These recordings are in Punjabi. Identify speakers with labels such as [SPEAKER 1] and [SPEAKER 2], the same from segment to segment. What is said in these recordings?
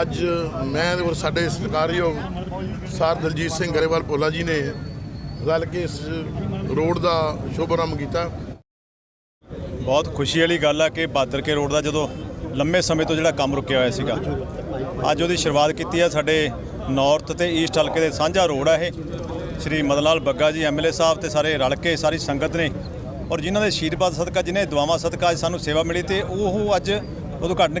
[SPEAKER 1] ਅੱਜ ਮੈਂ ਔਰ ਸਾਡੇ ਸਰਕਾਰਯੋਗ ਸਰ ਦਲਜੀਤ ਸਿੰਘ ਗਰੇਵਾਲ ਭੋਲਾ ਜੀ ਨੇ ਰਲ ਕੇ ਇਸ ਰੋਡ ਦਾ ਸ਼ੁਭਾਰੰਭ ਕੀਤਾ।
[SPEAKER 2] ਬਹੁਤ ਖੁਸ਼ੀ ਵਾਲੀ ਗੱਲ ਆ ਕਿ ਬਾਦਰ ਕੇ ਰੋਡ ਦਾ ਜਦੋਂ ਲੰਮੇ ਸਮੇਂ ਤੋਂ ਜਿਹੜਾ ਕੰਮ ਰੁਕਿਆ ਹੋਇਆ ਸੀਗਾ, ਅੱਜ ਉਹਦੀ ਸ਼ੁਰੂਆਤ ਕੀਤੀ ਆ ਸਾਡੇ ਨਾਰਥ ਤੇ ਈਸਟ ਹਲਕੇ ਦੇ ਸਾਂਝਾ ਰੋਡ ਆ ਇਹ। ਸ਼੍ਰੀ ਮਦਨ ਲਾਲ ਬੱਗਾ ਜੀ ਐਮਐਲਏ ਸਾਹਿਬ ਤੇ ਸਾਰੇ ਰਲ ਕੇ ਸਾਰੀ ਸੰਗਤ ਨੇ ਔਰ ਜਿਨ੍ਹਾਂ ਦੇ ਆਸ਼ੀਰਵਾਦ ਸਦਕਾ, ਜਿਨ੍ਹਾਂ ਦੁਆਵਾਂ ਸਦਕਾ ਅੱਜ ਸਾਨੂੰ ਸੇਵਾ ਮਿਲੀ ਤੇ ਉਹ ਅੱਜ ਉਦਘਾਟਨ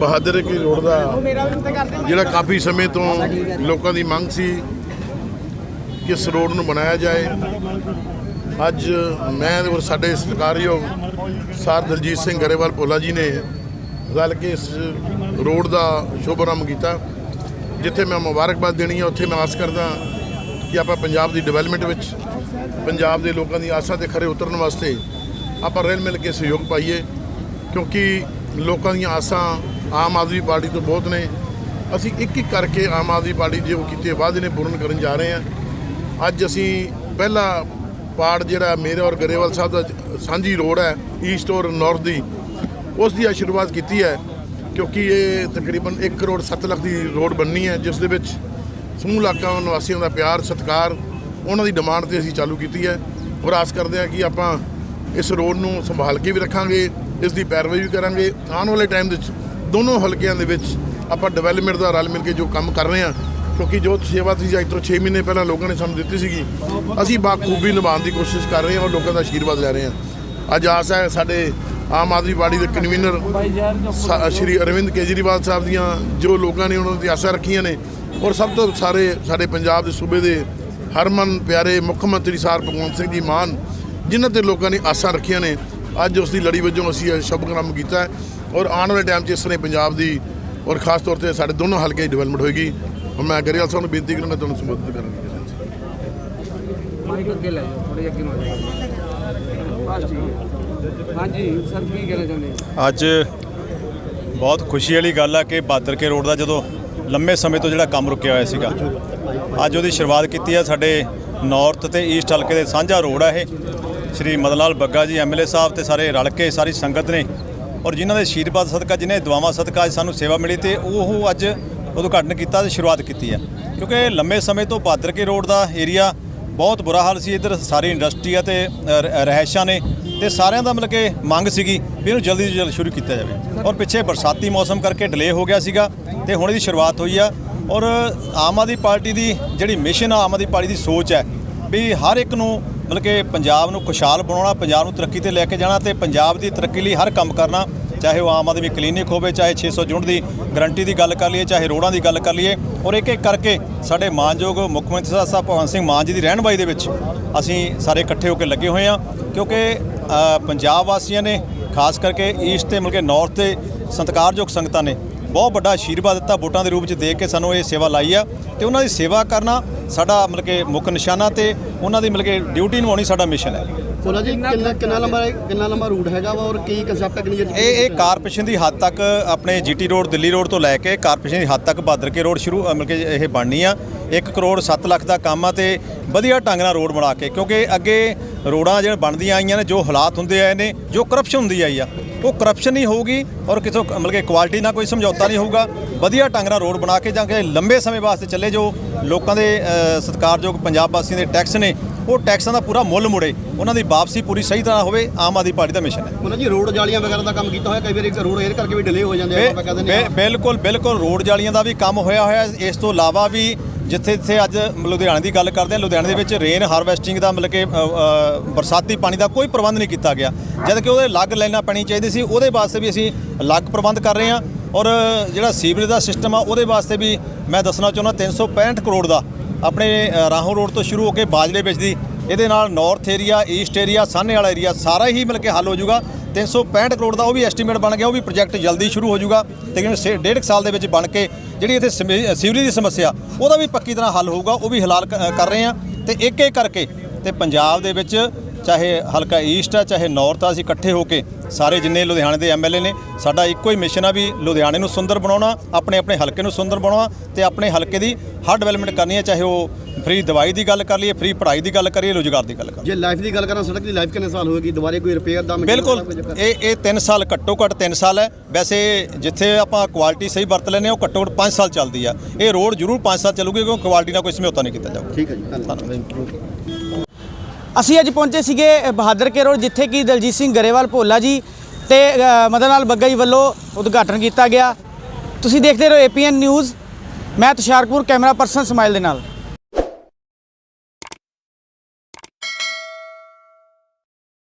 [SPEAKER 1] ਬਹਾਦਰ ਕੀ ਰੋਡ ਦਾ ਜਿਹੜਾ ਕਾਫੀ ਸਮੇਂ ਤੋਂ ਲੋਕਾਂ ਦੀ ਮੰਗ ਸੀ ਕਿ ਇਸ ਰੋਡ ਨੂੰ ਬਣਾਇਆ ਜਾਏ। ਅੱਜ ਮੈਂ ਔਰ ਸਾਡੇ ਸਤਿਕਾਰਯੋਗ ਸਰ ਦਲਜੀਤ ਸਿੰਘ ਗਰੇਵਾਲ ਭੋਲਾ ਜੀ ਨੇ ਰਲ ਕੇ ਇਸ ਰੋਡ ਦਾ ਸ਼ੁਭਾਰੰਭ ਕੀਤਾ। ਜਿੱਥੇ ਮੈਂ ਮੁਬਾਰਕਬਾਦ ਦੇਣੀ ਹੈ ਉੱਥੇ ਮੈਂ ਆਸ ਕਰਦਾ ਕਿ ਆਪਾਂ ਪੰਜਾਬ ਦੀ ਡਿਵੈਲਪਮੈਂਟ ਵਿੱਚ ਪੰਜਾਬ ਦੇ ਲੋਕਾਂ ਦੀ ਆਸਾਂ ਤੇ ਖਰੇ ਉਤਰਨ ਵਾਸਤੇ ਆਪਾਂ ਰਲ ਮਿਲ ਕੇ ਸਹਿਯੋਗ ਪਾਈਏ, ਕਿਉਂਕਿ ਲੋਕਾਂ ਦੀਆਂ ਆਸਾਂ ਆਮ ਆਦਮੀ ਪਾਰਟੀ ਤੋਂ ਬਹੁਤ ਨੇ। ਅਸੀਂ ਇੱਕ ਇੱਕ ਕਰਕੇ ਆਮ ਆਦਮੀ ਪਾਰਟੀ ਦੇ ਉਹ ਕੀਤੇ ਵਾਅਦੇ ਨੇ ਪੂਰਨ ਕਰਨ ਜਾ ਰਹੇ ਹਾਂ। ਅੱਜ ਅਸੀਂ ਪਹਿਲਾ ਪਾਰਟ ਜਿਹੜਾ ਮੇਰੇ ਔਰ ਗਰੇਵਾਲ ਸਾਹਿਬ ਦਾ ਸਾਂਝੀ ਰੋਡ ਹੈ ਈਸਟ ਔਰ ਨਾਰਥ ਦੀ, ਉਸ ਦੀ ਅੱਜ ਸ਼ੁਰੂਆਤ ਕੀਤੀ ਹੈ, ਕਿਉਂਕਿ ਇਹ ਤਕਰੀਬਨ 1 ਕਰੋੜ 7 ਲੱਖ ਦੀ ਰੋਡ ਬਣਨੀ ਹੈ, ਜਿਸ ਦੇ ਵਿੱਚ ਸਮੂਹ ਇਲਾਕਾ ਨਿਵਾਸੀਆਂ ਦਾ ਪਿਆਰ, ਸਤਿਕਾਰ, ਉਹਨਾਂ ਦੀ ਡਿਮਾਂਡ ਤੇ ਅਸੀਂ ਚਾਲੂ ਕੀਤੀ ਹੈ। ਔਰ ਆਸ ਕਰਦੇ ਹਾਂ ਕਿ ਆਪਾਂ ਇਸ ਰੋਡ ਨੂੰ ਸੰਭਾਲ ਕੇ ਵੀ ਰੱਖਾਂਗੇ, ਇਸ ਦੀ ਪੈਰਵਾਈ ਵੀ ਕਰਾਂਗੇ। ਆਉਣ ਵਾਲੇ ਟਾਈਮ ਦੇ ਵਿੱਚ ਦੋਨੋਂ ਹਲਕਿਆਂ ਦੇ ਵਿੱਚ ਆਪਾਂ ਡਿਵੈਲਪਮੈਂਟ ਦਾ ਰਲ ਮਿਲ ਕੇ ਜੋ ਕੰਮ ਕਰ ਰਹੇ ਹਾਂ, ਕਿਉਂਕਿ ਜੋ ਸੇਵਾ ਤੁਸੀਂ ਅੱਜ ਤੋਂ 6 ਮਹੀਨੇ ਪਹਿਲਾਂ ਲੋਕਾਂ ਨੇ ਸਾਨੂੰ ਦਿੱਤੀ ਸੀਗੀ, ਅਸੀਂ ਬਾਖੂਬੀ ਨਿਭਾਉਣ ਦੀ ਕੋਸ਼ਿਸ਼ ਕਰ ਰਹੇ ਹਾਂ ਔਰ ਲੋਕਾਂ ਦਾ ਆਸ਼ੀਰਵਾਦ ਲੈ ਰਹੇ ਹਾਂ। ਅੱਜ ਆਸ ਹੈ ਸਾਡੇ ਆਮ ਆਦਮੀ ਪਾਰਟੀ ਦੇ ਕਨਵੀਨਰ ਸਾ- ਸ਼੍ਰੀ ਅਰਵਿੰਦ ਕੇਜਰੀਵਾਲ ਸਾਹਿਬ ਦੀਆਂ ਜੋ ਲੋਕਾਂ ਨੇ ਉਹਨਾਂ ਦੀ ਆਸਾਂ ਰੱਖੀਆਂ ਨੇ, ਔਰ ਸਭ ਤੋਂ ਸਾਰੇ ਸਾਡੇ ਪੰਜਾਬ ਦੇ ਸੂਬੇ ਦੇ ਹਰਮਨ ਪਿਆਰੇ ਮੁੱਖ ਮੰਤਰੀ ਸਾਹਿਬ ਭਗਵੰਤ ਸਿੰਘ ਜੀ ਮਾਨ ਜਿਨ੍ਹਾਂ ਤੇ ਲੋਕਾਂ ਨੇ ਆਸਾਂ ਰੱਖੀਆਂ ਨੇ ਅੱਜ ਉਸ ਦੀ ਲੜੀ ਵਜੋਂ ਅਸੀਂ ਇਹ ਸ਼ੁਭਕਾਮਨਾ ਕੀਤਾ ਹੈ ਔਰ ਆਉਣ ਵਾਲੇ ਟਾਈਮ 'ਚ ਇਸ ਹੀ ਪੰਜਾਬ ਦੀ ਔਰ ਖਾਸ ਤੌਰ ਤੇ ਸਾਡੇ ਦੋਨੋਂ ਹਲਕੇ ਦੀ ਡਿਵੈਲਪਮੈਂਟ ਹੋਏਗੀ। ਔਰ ਮੈਂ ਗਰੇਵਾਲ ਸਾਹਿਬ ਨੂੰ ਬੇਨਤੀ ਕਰਾਂਗਾ ਤੁਹਾਨੂੰ ਸੰਬੋਧਿਤ ਕਰਨ ਦੀ
[SPEAKER 3] ਮਾਈਕ ਅੱਗੇ ਲੈ ਜਾਓ ਥੋੜੇ ਅੱਗੇ ਨੂੰ ਆ ਜਾਓ। ਬਸ ਠੀਕ ਹੈ। ਹਾਂਜੀ ਸਰ ਕੀ ਕਹਿਣਾ ਚਾਹੁੰਦੇ ਹੋ?
[SPEAKER 2] ਅੱਜ ਬਹੁਤ ਖੁਸ਼ੀ ਵਾਲੀ ਗੱਲ ਆ ਕਿ ਬਾਦਰ ਕੇ ਰੋਡ ਦਾ ਜਦੋਂ ਲੰਮੇ ਸਮੇਂ ਤੋਂ ਜਿਹੜਾ ਕੰਮ ਰੁਕਿਆ ਹੋਇਆ ਸੀਗਾ ਅੱਜ ਉਹਦੀ ਸ਼ੁਰੂਆਤ ਕੀਤੀ ਹੈ ਸਾਡੇ ਨਾਰਥ ਤੇ ਈਸਟ ਹਲਕੇ ਦੇ ਸਾਂਝਾ ਰੋਡ ਆ ਇਹ। ਸ਼੍ਰੀ ਮਦਨ ਲਾਲ ਬੱਗਾ ਜੀ ਐਮਐਲਏ ਸਾਹਿਬ ਤੇ ਸਾਰੇ ਰਲ ਕੇ ਸਾਰੀ ਸੰਗਤ ਨੇ ਔਰ ਜਿਨ੍ਹਾਂ ਦੇ ਅਸ਼ੀਰਵਾਦ ਸਦਕਾ, ਜਿਨ੍ਹਾਂ ਦੁਆਵਾਂ ਸਦਕਾ ਅੱਜ ਸਾਨੂੰ ਸੇਵਾ ਮਿਲੀ ਤੇ ਉਹ ਅੱਜ ਉਦਘਾਟਨ ਕੀਤਾ ਤੇ ਸ਼ੁਰੂਆਤ ਕੀਤੀ ਹੈ। ਕਿਉਂਕਿ ਲੰਮੇ ਸਮੇਂ ਤੋਂ ਬਾਦਰ ਕੇ ਰੋਡ ਦਾ ਏਰੀਆ ਬਹੁਤ ਬੁਰਾ ਹਾਲ ਸੀ, ਇੱਧਰ ਸਾਰੀ ਇੰਡਸਟਰੀ ਆ ਤੇ ਰਹਿਸ਼ਾਂ ਨੇ ਤੇ ਸਾਰਿਆਂ ਦਾ ਮਤਲਬ ਕਿ ਮੰਗ ਸੀਗੀ ਵੀ ਇਹਨੂੰ ਜਲਦੀ ਤੋਂ ਜਲਦੀ ਸ਼ੁਰੂ ਕੀਤਾ ਜਾਵੇ। ਔਰ ਪਿੱਛੇ ਬਰਸਾਤੀ ਮੌਸਮ ਕਰਕੇ ਡਿਲੇ ਹੋ ਗਿਆ ਸੀਗਾ ਤੇ ਹੁਣ ਇਹਦੀ ਸ਼ੁਰੂਆਤ ਹੋਈ ਆ ਔਰ ਆਮ ਆਦਮੀ ਪਾਰਟੀ ਦੀ ਜਿਹੜੀ ਮਿਸ਼ਨ ਆ, ਆਮ ਆਦਮੀ ਪਾਰਟੀ ਦੀ ਸੋਚ ਹੈ ਵੀ ਹਰ ਇੱਕ ਨੂੰ ਮਤਲਬ ਕਿ ਪੰਜਾਬ ਨੂੰ ਖੁਸ਼ਹਾਲ ਬਣਾਉਣਾ, ਪੰਜਾਬ ਨੂੰ ਤਰੱਕੀ ਤੇ ਲੈ ਕੇ ਜਾਣਾ ਤੇ ਪੰਜਾਬ ਦੀ ਤਰੱਕੀ ਲਈ ਹਰ ਕੰਮ ਕਰਨਾ, ਚਾਹੇ ਉਹ ਆਮ ਆਦਮੀ ਕਲੀਨਿਕ ਹੋਵੇ, ਚਾਹੇ 600 ਯੂਨਿਟ ਦੀ ਗਰੰਟੀ ਦੀ ਗੱਲ ਕਰ ਲਈਏ, ਚਾਹੇ ਰੋਡਾਂ ਦੀ ਗੱਲ ਕਰ ਲਈਏ, ਔਰ ਇੱਕ ਇੱਕ ਕਰਕੇ ਸਾਡੇ ਮਾਨਯੋਗ ਮੁੱਖ ਮੰਤਰੀ ਸਾਹਿਬ ਸਾਹਿਬ ਭਗਵੰਤ ਸਿੰਘ ਮਾਨ ਜੀ ਦੀ ਰਹਿਨਬਾਈ ਦੇ ਵਿੱਚ ਅਸੀਂ ਸਾਰੇ ਇਕੱਠੇ ਹੋ ਕੇ ਲੱਗੇ ਹੋਏ ਹਾਂ, ਕਿਉਂਕਿ ਪੰਜਾਬ ਵਾਸੀਆਂ ਨੇ, ਖਾਸ ਕਰਕੇ ਈਸਟ ਤੇ ਮਿਲ ਕੇ ਨਾਰਥ ਤੇ ਸਤਿਕਾਰਯੋਗ ਸੰਗਤਾਂ ਨੇ ਬਹੁਤ ਵੱਡਾ ਆਸ਼ੀਰਵਾਦ ਦਿੱਤਾ ਵੋਟਾਂ ਦੇ ਰੂਪ ਵਿੱਚ ਦੇ ਕੇ ਸਾਨੂੰ ਇਹ ਸੇਵਾ ਲਾਈ ਆ ਤੇ ਉਹਨਾਂ ਦੀ ਸੇਵਾ ਕਰਨਾ ਸਾਡਾ ਮਤਲਬ ਕਿ ਮੁੱਖ ਨਿਸ਼ਾਨਾ ਤੇ ਉਹਨਾਂ ਦੀ ਮਤਲਬ ਕਿ ਡਿਊਟੀ ਨਿਭਾਉਣੀ ਸਾਡਾ ਮਿਸ਼ਨ ਹੈ।
[SPEAKER 4] ਸੋਨਾ ਜੀ ਕਿੰਨਾ ਕਿੰਨਾ ਲੰਬਾ ਕਿੰਨਾ ਲੰਬਾ ਰੂਟ ਹੈਗਾ ਵਾ ਔਰ ਕੀ ਕਨਸੈਪਟ ਕਿੰਨੀ
[SPEAKER 2] ਇਹ ਇਹ ਕਾਰਪੋਰੇਸ਼ਨ ਦੀ ਹੱਦ ਤੱਕ ਆਪਣੇ ਜੀਟੀ ਰੋਡ ਦਿੱਲੀ ਰੋਡ ਤੋਂ ਲੈ ਕੇ ਕਾਰਪੋਰੇਸ਼ਨ ਦੀ ਹੱਦ ਤੱਕ ਬਾਦਰ ਕੇ ਰੋਡ ਸ਼ੁਰੂ ਮਤਲਬ ਕਿ ਇਹ ਬਣਨੀ ਆ। 1 ਕਰੋੜ 7 ਲੱਖ ਦਾ ਕੰਮ ਆ ਤੇ ਵਧੀਆ ਢੰਗ ਨਾਲ ਰੋਡ ਬਣਾ ਕੇ ਕਿਉਂਕਿ ਅੱਗੇ ਰੋਡਾਂ ਜਿਹੜੇ ਬਣਦੀਆਂ ਆਈਆਂ ਨੇ ਜੋ ਹਾਲਾਤ ਹੁੰਦੇ ਆਏ ਨੇ ਜੋ ਕਰਪਸ਼ਨ ਹੁੰਦੀ ਆਈ ਆ ਉਹ ਕਰਪਸ਼ਨ ਨਹੀਂ ਹੋਊਗੀ ਔਰ ਕਿਥੋਂ ਮਤਲਬ ਕਿ ਕੁਆਲਿਟੀ ਨਾਲ ਕੋਈ ਸਮਝੌਤਾ ਨਹੀਂ ਹੋਊਗਾ। ਵਧੀਆ ਢੰਗ ਨਾਲ ਰੋਡ ਬਣਾ ਕੇ ਜਾਂ ਕਿ ਲੰਬੇ ਸਮੇਂ ਵਾਸਤੇ ਚੱਲੇ ਜੋ ਲੋਕਾਂ ਦੇ ਸਤਿਕਾਰਯੋਗ ਪੰਜਾਬ ਵਾਸੀਆਂ ਦੇ ਟੈਕਸ ਨੇ ਉਹ ਟੈਕਸਾਂ ਦਾ ਪੂਰਾ ਮੁੱਲ ਮੁੜੇ। ਉਹਨਾਂ ਦੀ ਵਾਪਸੀ ਪੂਰੀ ਸਹੀ ਤਰ੍ਹਾਂ ਹੋਵੇ ਆਮ ਆਦਮੀ ਪਾਰਟੀ ਦਾ ਮਿਸ਼ਨ ਹੈ।
[SPEAKER 4] ਉਹਨਾਂ ਜੀ ਰੋਡ ਜਾਲੀਆਂ ਵਗੈਰਾ ਦਾ ਕੰਮ ਕੀਤਾ ਹੋਇਆ ਕਈ ਵਾਰੀ ਰੋਡ 에ਅਰ ਕਰਕੇ ਵੀ ਡਿਲੇ ਹੋ ਜਾਂਦੇ ਆ
[SPEAKER 2] ਬਿਲਕੁਲ ਬਿਲਕੁਲ ਰੋਡ ਜਾਲੀਆਂ ਦਾ ਵੀ ਕੰਮ ਹੋਇਆ ਹੋਇਆ। ਇਸ ਤੋਂ ਇਲਾਵਾ ਵੀ ਜਿੱਥੇ ਜਿੱਥੇ ਅੱਜ ਲੁਧਿਆਣੇ ਦੀ ਗੱਲ ਕਰਦੇ ਹਾਂ, ਲੁਧਿਆਣੇ ਦੇ ਵਿੱਚ ਰੇਨ ਹਾਰਵੈਸਟਿੰਗ ਦਾ ਮਤਲਬ ਕਿ ਬਰਸਾਤੀ ਪਾਣੀ ਦਾ ਕੋਈ ਪ੍ਰਬੰਧ ਨਹੀਂ ਕੀਤਾ ਗਿਆ। ਜਦ ਕਿ ਉਹਦੇ ਅਲੱਗ ਲਾਈਨਾਂ ਪੈਣੀ ਚਾਹੀਦੀ ਸੀ, ਉਹਦੇ ਵਾਸਤੇ ਵੀ ਅਸੀਂ ਅਲੱਗ ਪ੍ਰਬੰਧ ਕਰ ਰਹੇ ਹਾਂ ਔਰ ਜਿਹੜਾ ਸੀਵਰੇਜ ਦਾ ਸਿਸਟਮ ਆ, ਉਹਦੇ ਵਾਸਤੇ ਵੀ ਮੈਂ ਦੱਸਣਾ ਚਾਹੁੰਦਾ 365 ਕਰੋੜ ਦਾ ਆਪਣੇ ਰਾਹੋਂ ਰੋਡ ਤੋਂ ਸ਼ੁਰੂ ਹੋ ਕੇ ਬਾਜਲੇ ਵਿੱਚ ਦੀ, ਇਹਦੇ ਨਾਲ ਨਾਰਥ ਏਰੀਆ ਈਸਟ ਏਰੀਆ ਸਾਹਨੇ ਵਾਲਾ ਏਰੀਆ ਸਾਰਾ ਹੀ ਮਿਲ ਕੇ ਹੱਲ ਹੋ ਜਾਊਗਾ। 365 ਕਰੋੜ ਦਾ ਉਹ ਵੀ ਐਸਟੀਮੇਟ ਬਣ ਗਿਆ, ਉਹ ਵੀ ਪ੍ਰੋਜੈਕਟ ਜਲਦੀ ਸ਼ੁਰੂ ਹੋ ਜਾਊਗਾ ਤਕਰੀਬਨ ਸੇ- ਡੇਢ ਕੁ ਸਾਲ ਦੇ ਵਿੱਚ ਬਣ ਕੇ ਜਿਹੜੀ ਇੱਥੇ ਸਮੇ- ਸੀਵਰੇਜ ਦੀ ਸਮੱਸਿਆ, ਉਹਦਾ ਵੀ ਪੱਕੀ ਤਰ੍ਹਾਂ ਹੱਲ ਹੋਊਗਾ, ਉਹ ਵੀ ਹਲਾਲ ਕ- ਕਰ ਰਹੇ ਆ ਤੇ ਇੱਕ ਇੱਕ ਕਰਕੇ ਤੇ ਪੰਜਾਬ ਦੇ ਵਿੱਚ ਚਾਹੇ ਹਲਕਾ ਈਸਟ ਆ ਚਾਹੇ ਨਾਰਥ ਆ ਅਸੀਂ ਇਕੱਠੇ ਹੋ ਕੇ ਸਾਰੇ ਜਿੰਨੇ ਲੁਧਿਆਣੇ ਦੇ ਐਮਐਲਏ ਨੇ ਸਾਡਾ ਇੱਕੋ ਹੀ ਮਿਸ਼ਨ ਆ ਵੀ ਲੁਧਿਆਣੇ ਨੂੰ ਸੁੰਦਰ ਬਣਾਉਣਾ ਆਪਣੇ ਆਪਣੇ ਹਲਕੇ ਨੂੰ ਸੁੰਦਰ ਬਣਾਉਣਾ ਤੇ ਆਪਣੇ ਹਲਕੇ ਦੀ ਹਰ ਡਿਵੈਲਪਮੈਂਟ ਕਰਨੀ ਹੈ ਚਾਹੇ ਉਹ ਫ੍ਰੀ ਦਵਾਈ ਦੀ ਗੱਲ ਕਰ ਲਈਏ ਫ੍ਰੀ ਪੜ੍ਹਾਈ ਦੀ ਗੱਲ ਕਰੀਏ ਰੋਜ਼ਗਾਰ ਦੀ ਗੱਲ ਕਰ
[SPEAKER 4] ਜੇ ਲਾਈਫ ਦੀ ਗੱਲ ਕਰਾਂ ਸੜਕ ਦੀ ਲਾਈਫ ਕਿੰਨੇ ਸਾਲ ਹੋਏਗੀ ਦੁਬਾਰੇ ਕੋਈ ਰਿਪੇਅਰ ਦਾ
[SPEAKER 2] ਬਿਲਕੁਲ? ਇਹ ਇਹ 3 ਸਾਲ ਘੱਟੋ ਘੱਟ 3 ਸਾਲ ਹੈ। ਵੈਸੇ ਜਿੱਥੇ ਆਪਾਂ ਕੁਆਲਿਟੀ ਸਹੀ ਵਰਤ ਹਾਂ ਉਹ ਘੱਟੋ ਘੱਟ 5 ਸਾਲ ਚੱਲਦੀ ਆ। ਇਹ ਰੋਡ ਜ਼ਰੂਰ 5 ਸਾਲ ਚੱਲੂਗੀ ਕਿਉਂਕਿ ਕੁਆਲਿਟੀ ਨਾਲ ਕੋਈ ਸਮਝੌਤਾ ਨਹੀਂ ਕੀਤਾ ਜਾਊਗਾ।
[SPEAKER 4] ਠੀਕ ਹੈ ਜੀ ਧੰਨਵਾਦ।
[SPEAKER 5] ਅਸੀਂ ਅੱਜ ਪਹੁੰਚੇ ਸੀਗੇ ਬਹਾਦਰ ਕੇ ਰੋਡ, ਜਿੱਥੇ ਕਿ ਦਲਜੀਤ ਸਿੰਘ ਗਰੇਵਾਲ ਭੋਲਾ ਜੀ ਤੇ ਮਦਨ ਲਾਲ ਬੱਗਾ ਜੀ ਵੱਲੋਂ ਉਦਘਾਟਨ ਕੀਤਾ ਗਿਆ। ਤੁਸੀਂ ਦੇਖਦੇ ਰਹੋ ਏਪੀਐਨ ਨਿਊਜ਼ ਮੈਂ ਤੁਸ਼ਾਰਪੁਰ, ਕੈਮਰਾ ਪਰਸਨ ਸਮਾਈਲ ਦੇ ਨਾਲ।